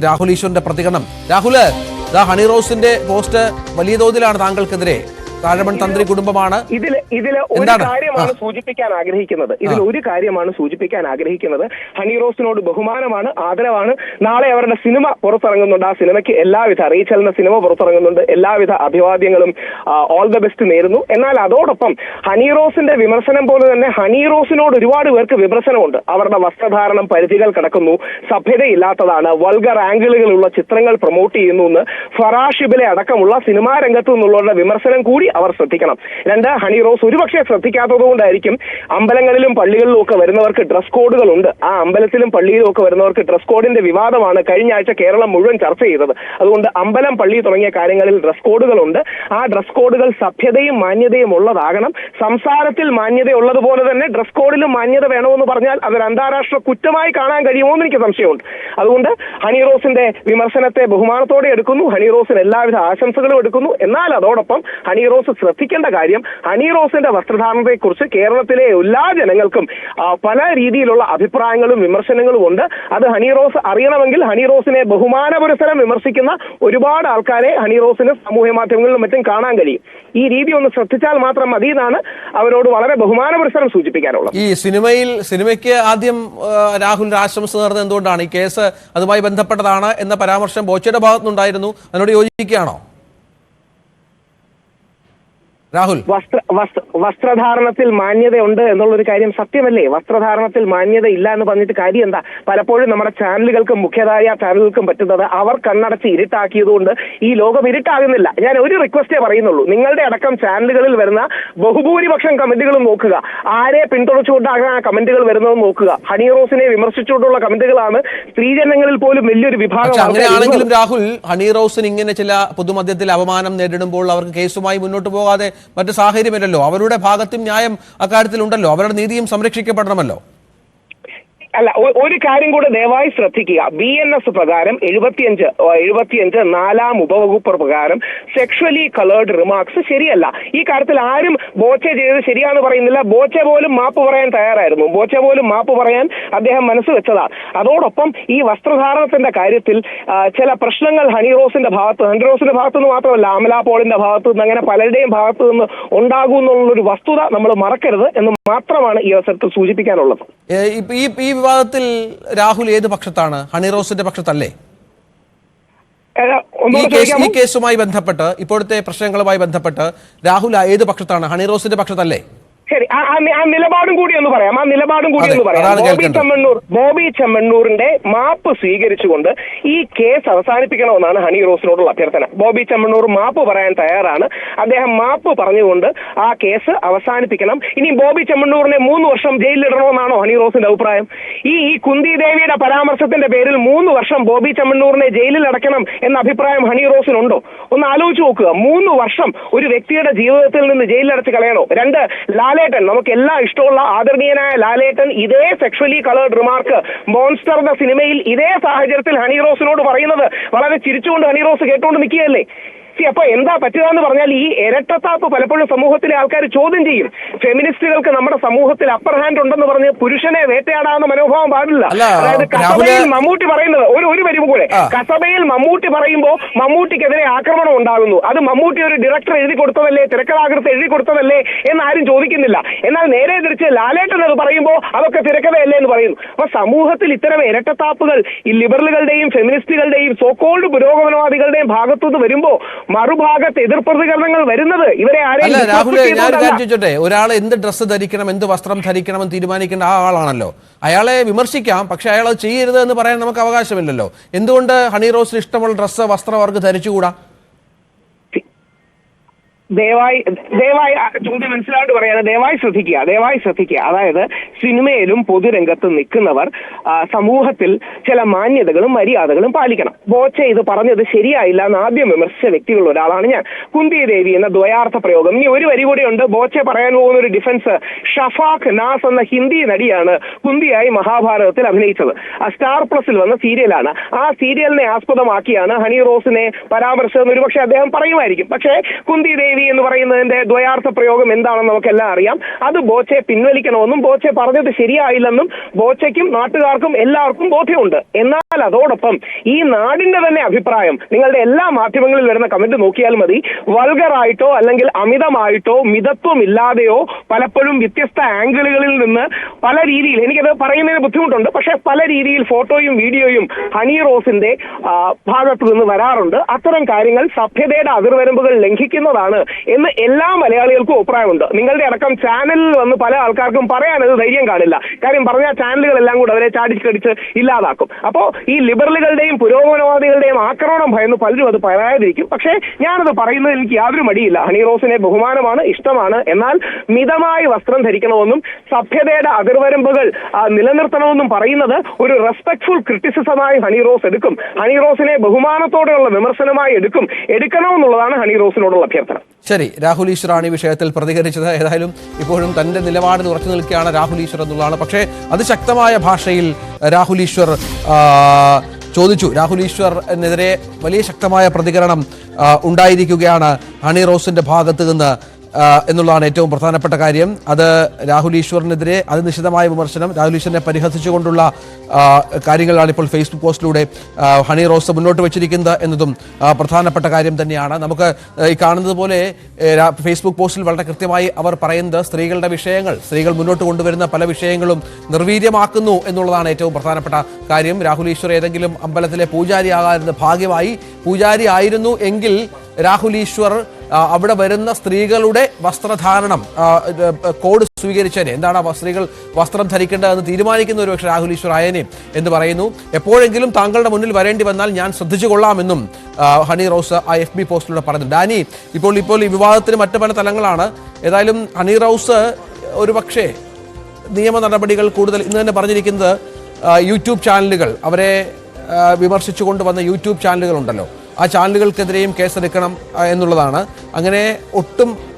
രാഹുൽ ഈശ്വറിന്റെ പ്രതികരണം. രാഹുൽ ദ ഹണി റോസിന്റെ പോസ്റ്റ് വലിയ തോതിലാണ് താങ്കൾക്കെതിരെ. താഴമൺ തന്ത്രി കുടുംബമാണ്. ഇതിൽ ഇതിൽ ഒരു കാര്യമാണ് സൂചിപ്പിക്കാൻ ആഗ്രഹിക്കുന്നത്. ഇതിൽ ഒരു കാര്യമാണ് സൂചിപ്പിക്കാൻ ആഗ്രഹിക്കുന്നത്. ഹണി റോസിനോട് ബഹുമാനമാണ് ആദരവാണ്. നാളെ അവരുടെ സിനിമ പുറത്തിറങ്ങുന്നുണ്ട്. ആ സിനിമയ്ക്ക് എല്ലാവിധ അറിയിച്ചലിന്റെ സിനിമ പുറത്തിറങ്ങുന്നുണ്ട്. എല്ലാവിധ അഭിവാദ്യങ്ങളും ഓൾ ദ ബെസ്റ്റ് നേരുന്നു. എന്നാൽ അതോടൊപ്പം ഹണി റോസിന്റെ വിമർശനം പോലെ തന്നെ ഹണി റോസിനോട് ഒരുപാട് പേർക്ക് വിമർശനമുണ്ട്. അവരുടെ വസ്ത്രധാരണം പരിധികൾ കിടക്കുന്നു. സഭ്യതയില്ലാത്തതാണ്. വൾഗർ ആംഗിളുകളുള്ള ചിത്രങ്ങൾ പ്രൊമോട്ട് ചെയ്യുന്നു എന്ന് ഫറാഷിബിലെ അടക്കമുള്ള സിനിമാ രംഗത്തു നിന്നുള്ളവരുടെ വിമർശനം കൂടി അവർ ശ്രദ്ധിക്കണം. രണ്ട് ഹണി റോസ് ഒരുപക്ഷെ ശ്രദ്ധിക്കാത്തത് കൊണ്ടായിരിക്കും അമ്പലങ്ങളിലും പള്ളികളിലും ഒക്കെ വരുന്നവർക്ക് ഡ്രസ് കോഡുകൾ ഉണ്ട്. ആ അമ്പലത്തിലും പള്ളിയിലും ഒക്കെ വരുന്നവർക്ക് ഡ്രസ് കോഡിന്റെ വിവാദമാണ് കഴിഞ്ഞ ആഴ്ച കേരളം മുഴുവൻ ചർച്ച ചെയ്തത്. അതുകൊണ്ട് അമ്പലം പള്ളി തുടങ്ങിയ കാര്യങ്ങളിൽ ഡ്രസ് കോഡുകൾ ഉണ്ട്. ആ ഡ്രസ് കോഡുകൾ സഭ്യതയും മാന്യതയും ഉള്ളതാകണം. സംസാരത്തിൽ മാന്യതയുള്ളതുപോലെ തന്നെ ഡ്രസ് കോഡിലും മാന്യത വേണമെന്ന് പറഞ്ഞാൽ അതൊരു അന്താരാഷ്ട്ര കുറ്റമായി കാണാൻ കഴിയുമോ എന്ന് എനിക്ക് സംശയമുണ്ട്. അതുകൊണ്ട് ഹണി റോസിന്റെ വിമർശനത്തെ ബഹുമാനത്തോടെ എടുക്കുന്നു. ഹണി റോസിന് എല്ലാവിധ ആശംസകളും എടുക്കുന്നു. എന്നാൽ അതോടൊപ്പം ഹണി റോസ് ശ്രദ്ധിക്കേണ്ട കാര്യം ഹണി റോസിന്റെ വസ്ത്രധാരണത്തെക്കുറിച്ച് കേരളത്തിലെ എല്ലാ ജനങ്ങൾക്കും പല രീതിയിലുള്ള അഭിപ്രായങ്ങളും വിമർശനങ്ങളും ഉണ്ട്. അത് ഹണി റോസ് അറിയണമെങ്കിൽ ഹണി റോസിനെ ബഹുമാന പുരസരം വിമർശിക്കുന്ന ഒരുപാട് ആൾക്കാരെ ഹണി റോസിന് സാമൂഹ്യ മാധ്യമങ്ങളിലും മറ്റും കാണാൻ കഴിയും. ഈ രീതി ഒന്ന് ശ്രദ്ധിച്ചാൽ മാത്രം മതി എന്നാണ് അവരോട് വളരെ ബഹുമാന പുരസരം സൂചിപ്പിക്കാനുള്ളത്. ഈ സിനിമയിൽ സിനിമയ്ക്ക് ആദ്യം രാഹുൽ ആശംസ നേർന്നത് എന്തുകൊണ്ടാണ്? ഈ കേസ് അതുമായി ബന്ധപ്പെട്ടതാണ് എന്ന പരാമർശം ബോച്ചയുടെ ഭാഗത്തുനിന്നുണ്ടായിരുന്നു. അതിനോട് യോജിക്കുകയാണോ? രാഹുൽ. വസ്ത്ര വസ്ത്ര വസ്ത്രധാരണത്തിൽ മാന്യതയുണ്ട് എന്നുള്ളൊരു കാര്യം സത്യമല്ലേ? വസ്ത്രധാരണത്തിൽ മാന്യത ഇല്ല എന്ന് പറഞ്ഞിട്ട് കാര്യം എന്താ? പലപ്പോഴും നമ്മുടെ ചാനലുകൾക്കും മുഖ്യധാര ചാനലുകൾക്കും പറ്റുന്നത് അവർ കണ്ണടച്ച് ഇരുട്ടാക്കിയതുകൊണ്ട് ഈ ലോകം ഇരുട്ടാകുന്നില്ല. ഞാൻ ഒരു റിക്വസ്റ്റേ പറയുന്നുള്ളൂ. നിങ്ങളുടെ അടക്കം ചാനലുകളിൽ വരുന്ന ബഹുഭൂരിപക്ഷം കമന്റുകളും നോക്കുക. ആരെ പിന്തുണച്ചുകൊണ്ടാണ് ആ കമന്റുകൾ വരുന്നത് നോക്കുക? ഹണി റോസിനെ വിമർശിച്ചുകൊണ്ടുള്ള കമന്റുകളാണ് സ്ത്രീജനങ്ങളിൽ പോലും വലിയൊരു വിഭാഗം അങ്ങനെയാണെങ്കിലും രാഹുൽ ഹണി റോസിന് ഇങ്ങനെ ചില പൊതുമധ്യത്തിൽ അപമാനം നേരിടുമ്പോൾ അവർക്ക് കേസുമായി മുന്നോട്ട് പോകാതെ മറ്റു സാഹചര്യമില്ലല്ലോ. അവരുടെ ഭാഗത്തും ന്യായം അക്കാര്യത്തിലുണ്ടല്ലോ. അവരുടെ നീതിയും സംരക്ഷിക്കപ്പെടണമല്ലോ. അല്ല ഒരു കാര്യം കൂടെ ദയവായി ശ്രദ്ധിക്കുക. ബി എൻ എസ് പ്രകാരം എഴുപത്തിയഞ്ച് എഴുപത്തിയഞ്ച് നാലാം ഉപവകുപ്പ് പ്രകാരം സെക്ഷലി കളേർഡ് റിമാർക്സ് ശരിയല്ല. ഈ കാര്യത്തിൽ ആരും ബോച്ച ചെയ്തത് ശരിയാന്ന് പറയുന്നില്ല. ബോച്ച പോലും മാപ്പ് പറയാൻ തയ്യാറായിരുന്നു. ബോച്ച പോലും മാപ്പ് പറയാൻ അദ്ദേഹം മനസ്സ് വെച്ചതാണ് അതോടൊപ്പം ഈ വസ്ത്രധാരണത്തിന്റെ കാര്യത്തിൽ ചില പ്രശ്നങ്ങൾ ഹണി റോസിന്റെ ഭാഗത്ത് ഹണി റോസിന്റെ ഭാഗത്തു നിന്ന് മാത്രമല്ല അമല പോളിന്റെ ഭാഗത്തു നിന്ന് അങ്ങനെ പലരുടെയും ഭാഗത്തു നിന്ന് ഉണ്ടാകും എന്നുള്ളൊരു വസ്തുത നമ്മൾ മറക്കരുത് എന്ന് മാത്രമാണ് ഈ അവസരത്തിൽ സൂചിപ്പിക്കാനുള്ളത്. ഈ വിവാദത്തിൽ രാഹുൽ ഏത് പക്ഷത്താണ്? ഹണി റോസിന്റെ പക്ഷത്തല്ലേ? ഈ കേസ് ഈ കേസുമായി ബന്ധപ്പെട്ട് ഇപ്പോഴത്തെ പ്രശ്നങ്ങളുമായി ബന്ധപ്പെട്ട് രാഹുൽ ഏത് പക്ഷത്താണ്? ഹണി റോസിന്റെ പക്ഷത്തല്ലേ? ശരി ആ- നിലപാടും കൂടി ഒന്ന് പറയാം ആ നിലപാടും കൂടി ഒന്ന് പറയാം. ബോബി. ചെമ്മണ്ണൂർ ബോബി ചെമ്മണ്ണൂറിന്റെ മാപ്പ് സ്വീകരിച്ചുകൊണ്ട് ഈ കേസ് അവസാനിപ്പിക്കണമെന്നാണ് ഹണി റോസിനോടുള്ള അഭ്യർത്ഥന. ബോബി ചെമ്മണ്ണൂർ മാപ്പ് പറയാൻ തയ്യാറാണ്. അദ്ദേഹം മാപ്പ് പറഞ്ഞുകൊണ്ട് ആ കേസ് അവസാനിപ്പിക്കണം. ഇനി ബോബി ചെമ്മണ്ണൂറിനെ മൂന്ന് വർഷം ജയിലിലിടണമെന്നാണോ ഹണി റോസിന്റെ അഭിപ്രായം? ഈ ഈ കുന്തി ദേവിയുടെ പരാമർശത്തിന്റെ പേരിൽ മൂന്ന് വർഷം ബോബി ചെമ്മണ്ണൂറിനെ ജയിലിൽ അടക്കണം എന്ന അഭിപ്രായം ഹണി റോസിനുണ്ടോ? ഒന്ന് ആലോചിച്ച് നോക്കുക. മൂന്ന് വർഷം ഒരു വ്യക്തിയുടെ ജീവിതത്തിൽ നിന്ന് ജയിലിലടച്ച് കളയണോ? രണ്ട് ലാലേട്ടൻ നമുക്ക് എല്ലാ ഇഷ്ടമുള്ള ആദരണീയനായ ലാലേട്ടൻ ഇതേ സെക്ഷലി കളേർഡ് റിമാർക്ക് മോൺസ്റ്റർ എന്ന സിനിമയിൽ ഇതേ സാഹചര്യത്തിൽ ഹണി റോസിനോട് പറയുന്നത്. വളരെ ചിരിച്ചുകൊണ്ട് ഹണി റോസ് കേട്ടുകൊണ്ട് നിൽക്കുകയല്ലേ? See, അപ്പൊ എന്താ പറ്റുക എന്ന് പറഞ്ഞാൽ ഈ ഇരട്ടത്താപ്പ് പലപ്പോഴും സമൂഹത്തിലെ ആൾക്കാർ ചോദ്യം ചെയ്യും. ഫെമിനിസ്റ്റുകൾക്ക് നമ്മുടെ സമൂഹത്തിൽ അപ്പർ ഹാൻഡ് ഉണ്ടെന്ന് പറഞ്ഞ് പുരുഷനെ വേട്ടയാടാവുന്ന മനോഭാവം പാടില്ല. അതായത് കസബയിൽ മമ്മൂട്ടി പറയുന്നത് ഒരു ഒരു വരുമ്പോ കൂടെ. കസബയിൽ മമ്മൂട്ടി പറയുമ്പോൾ മമ്മൂട്ടിക്കെതിരെ ആക്രമണം ഉണ്ടാകുന്നു. അത് മമ്മൂട്ടി ഒരു ഡയറക്ടർ എഴുതി കൊടുത്തതല്ലേ തിരക്കഥാകൃത്ത് എഴുതി കൊടുത്തതല്ലേ എന്ന് ആരും ചോദിക്കുന്നില്ല. എന്നാൽ നേരെ തിരിച്ച് ലാലേട്ടൻ അത് പറയുമ്പോൾ അതൊക്കെ തിരക്കഥയല്ലേ എന്ന് പറയുന്നു. അപ്പൊ സമൂഹത്തിൽ ഇത്തരം ഇരട്ടത്താപ്പുകൾ ഈ ലിബറലുകളുടെയും ഫെമിനിസ്റ്റുകളുടെയും സോക്കോൾഡ് പുരോഗമനവാദികളുടെയും ഭാഗത്തുനിന്ന് വരുമ്പോ മറുഭാഗത്ത് എതിർ പ്രതികരണങ്ങൾ വരുന്നത് ഇവരെ അല്ല ഞാൻ. ചോദിച്ചോട്ടെ? ഒരാൾ എന്ത് ഡ്രസ്സ് ധരിക്കണം എന്ത് വസ്ത്രം ധരിക്കണം എന്ന് തീരുമാനിക്കേണ്ട ആ ആളാണല്ലോ. അയാളെ വിമർശിക്കാം പക്ഷെ അയാൾ ചെയ്യരുത് എന്ന് പറയാൻ നമുക്ക് അവകാശമില്ലല്ലോ. എന്തുകൊണ്ട് ഹണി റോസിന് ഇഷ്ടമുള്ള ഡ്രസ്സ് വസ്ത്രം അവർക്ക് ധരിച്ചുകൂടാ? ദയവായി ദയവായി ചോദ്യം മനസ്സിലായിട്ട് പറയാതെ ദയവായി ശ്രദ്ധിക്കുക ദയവായി ശ്രദ്ധിക്കുക. അതായത് സിനിമയിലും പൊതുരംഗത്ത് നിൽക്കുന്നവർ സമൂഹത്തിൽ ചില മാന്യതകളും മര്യാദകളും പാലിക്കണം. ബോച്ച ഇത് പറഞ്ഞത് ശരിയായില്ല എന്ന് ആദ്യം വിമർശിച്ച വ്യക്തികളിൽ ഒരാളാണ് ഞാൻ. കുന്തി ദേവി എന്ന ദ്വയാർത്ഥ പ്രയോഗം. ഇനി ഒരു വരി കൂടെ ഉണ്ട്. ബോച്ച പറയാൻ പോകുന്ന ഒരു ഡിഫൻസ് ഷഫാഖ് നാസ് എന്ന ഹിന്ദി നടിയാണ് കുന്തിയായി മഹാഭാരതത്തിൽ അഭിനയിച്ചത്. ആ സ്റ്റാർ പ്ലസിൽ വന്ന സീരിയലാണ്. ആ സീരിയലിനെ ആസ്പദമാക്കിയാണ് ഹണി റോസിനെ പരാമർശം ഒരുപക്ഷെ അദ്ദേഹം പറയുമായിരിക്കും. പക്ഷേ കുന്തി ദേവി എന്ന് പറയുന്നതിന്റെ ദ്വയാർത്ഥ പ്രയോഗം എന്താണെന്ന് നമുക്കെല്ലാം അറിയാം. അത് ബോച്ചെ പിൻവലിക്കണമെന്നും ബോച്ചെ പറഞ്ഞത് ശരിയായില്ലെന്നും ബോച്ചയ്ക്കും നാട്ടുകാർക്കും എല്ലാവർക്കും ബോധ്യമുണ്ട്. എന്നാൽ എന്നാൽ അതോടൊപ്പം ഈ നാടിന്റെ തന്നെ അഭിപ്രായം നിങ്ങളുടെ എല്ലാ മാധ്യമങ്ങളിൽ വരുന്ന കമന്റ് നോക്കിയാൽ മതി. വൾഗറായിട്ടോ അല്ലെങ്കിൽ അമിതമായിട്ടോ മിതത്വമില്ലാതെയോ പലപ്പോഴും വ്യത്യസ്ത ആംഗിളുകളിൽ നിന്ന് പല രീതിയിൽ എനിക്കത് പറയുന്നതിന് ബുദ്ധിമുട്ടുണ്ട് പക്ഷേ പല രീതിയിൽ ഫോട്ടോയും വീഡിയോയും ഹണി റോസിന്റെ ഭാഗത്തു നിന്ന് വരാറുണ്ട്. അത്തരം കാര്യങ്ങൾ സഭ്യതയുടെ അതിർവരമ്പുകൾ ലംഘിക്കുന്നതാണ് എന്ന് എല്ലാ മലയാളികൾക്കും അഭിപ്രായമുണ്ട്. നിങ്ങളുടെ അടക്കം ചാനലിൽ വന്ന് പല ആൾക്കാർക്കും പറയാനത് ധൈര്യം കാണില്ല. കാര്യം പറഞ്ഞ ചാനലുകളെല്ലാം കൂടെ അവരെ ചാടിക്കടിച്ച് ഇല്ലാതാക്കും. അപ്പോ ഈ ലിബറലുകളുടെയും പുരോഗമനവാദികളുടെയും ആക്രമണം ഭയന്ന് പലരും അത് പറയാതിരിക്കും. പക്ഷേ ഞാനത് പറയുന്നത് എനിക്ക് യാതൊരു മടിയില്ല. ഹണി റോസിനെ ബഹുമാനമാണ് ഇഷ്ടമാണ്. എന്നാൽ മിതമായി വസ്ത്രം ധരിക്കണമെന്നും സഭ്യതയുടെ അതിർവരമ്പുകൾ നിലനിർത്തണമെന്നും പറയുന്നത് ഒരു റെസ്പെക്ട്ഫുൾ ക്രിറ്റിസിസമായി ഹണി റോസ് എടുക്കും. ഹണി റോസിനെ ബഹുമാനത്തോടെയുള്ള വിമർശനമായി എടുക്കും. എടുക്കണമെന്നുള്ളതാണ് ഹണി റോസിനോടുള്ള അഭ്യർത്ഥന. ശരി രാഹുൽ ഈശ്വറാണ് ഈ വിഷയത്തിൽ പ്രതികരിച്ചത്. ഏതായാലും ഇപ്പോഴും തന്റെ നിലപാടിൽ ഉറച്ചു നിൽക്കുകയാണ് രാഹുൽ ഈശ്വർ എന്നുള്ളതാണ്. പക്ഷേ അതിശക്തമായ ഭാഷയിൽ രാഹുൽ ഈശ്വർ ചോദിച്ചു. രാഹുൽ ഈശ്വറിനെതിരെ വലിയ ശക്തമായ പ്രതികരണം ഉണ്ടായിരിക്കുകയാണ് ഹണി റോസിന്റെ ഭാഗത്ത് നിന്ന്. എന്നുള്ളതാണ് ഏറ്റവും പ്രധാനപ്പെട്ട കാര്യം. അത് രാഹുൽ ഈശ്വറിനെതിരെ അതിനിശിതമായ വിമർശനം രാഹുൽ ഈശ്വറിനെ പരിഹസിച്ചുകൊണ്ടുള്ള കാര്യങ്ങളാണ് ഇപ്പോൾ ഫേസ്ബുക്ക് പോസ്റ്റിലൂടെ ഹണി റോസ് മുന്നോട്ട് വെച്ചിരിക്കുന്നത് എന്നതും പ്രധാനപ്പെട്ട കാര്യം തന്നെയാണ്. നമുക്ക് ഈ കാണുന്നത് പോലെ ഫേസ്ബുക്ക് പോസ്റ്റിൽ വളരെ കൃത്യമായി അവർ പറയുന്നത് സ്ത്രീകളുടെ വിഷയങ്ങൾ സ്ത്രീകൾ മുന്നോട്ട് കൊണ്ടുവരുന്ന പല വിഷയങ്ങളും നിർവീര്യമാക്കുന്നു എന്നുള്ളതാണ് ഏറ്റവും പ്രധാനപ്പെട്ട കാര്യം. രാഹുൽ ഈശ്വർ ഏതെങ്കിലും അമ്പലത്തിലെ പൂജാരി ആകാതിരുന്ന ഭാഗ്യമായി പൂജാരി ആയിരുന്നു എങ്കിൽ രാഹുൽ ഈശ്വർ അവിടെ വരുന്ന സ്ത്രീകളുടെ വസ്ത്രധാരണം കോഡ് സ്വീകരിച്ചേനെ എന്താണ് ആ സ്ത്രീകൾ വസ്ത്രം ധരിക്കേണ്ടതെന്ന് തീരുമാനിക്കുന്ന ഒരു പക്ഷേ രാഹുൽ ഈശ്വർ ആയനെ എന്ന് പറയുന്നു. എപ്പോഴെങ്കിലും താങ്കളുടെ മുന്നിൽ വരേണ്ടി വന്നാൽ ഞാൻ ശ്രദ്ധിച്ചു കൊള്ളാമെന്നും ഹണി റോസ് ആ എഫ് ബി പോസ്റ്റിലൂടെ പറഞ്ഞു ഡാനി ഇപ്പോൾ ഇപ്പോൾ ഈ വിവാദത്തിന് മറ്റു പല തലങ്ങളാണ്. ഏതായാലും ഹണി റോസ് ഒരു പക്ഷേ നിയമ നടപടികൾ കൂടുതൽ ഇന്ന് തന്നെ പറഞ്ഞിരിക്കുന്നത് യൂട്യൂബ് ചാനലുകൾ. അവരെ വിമർശിച്ചു വിമർശിച്ചുകൊണ്ട് വന്ന യൂട്യൂബ് ചാനലുകൾ ഉണ്ടല്ലോ. ആ ചാനലുകൾക്കെതിരെയും കേസെടുക്കണം എന്നുള്ളതാണ്. അങ്ങനെ ഒട്ടും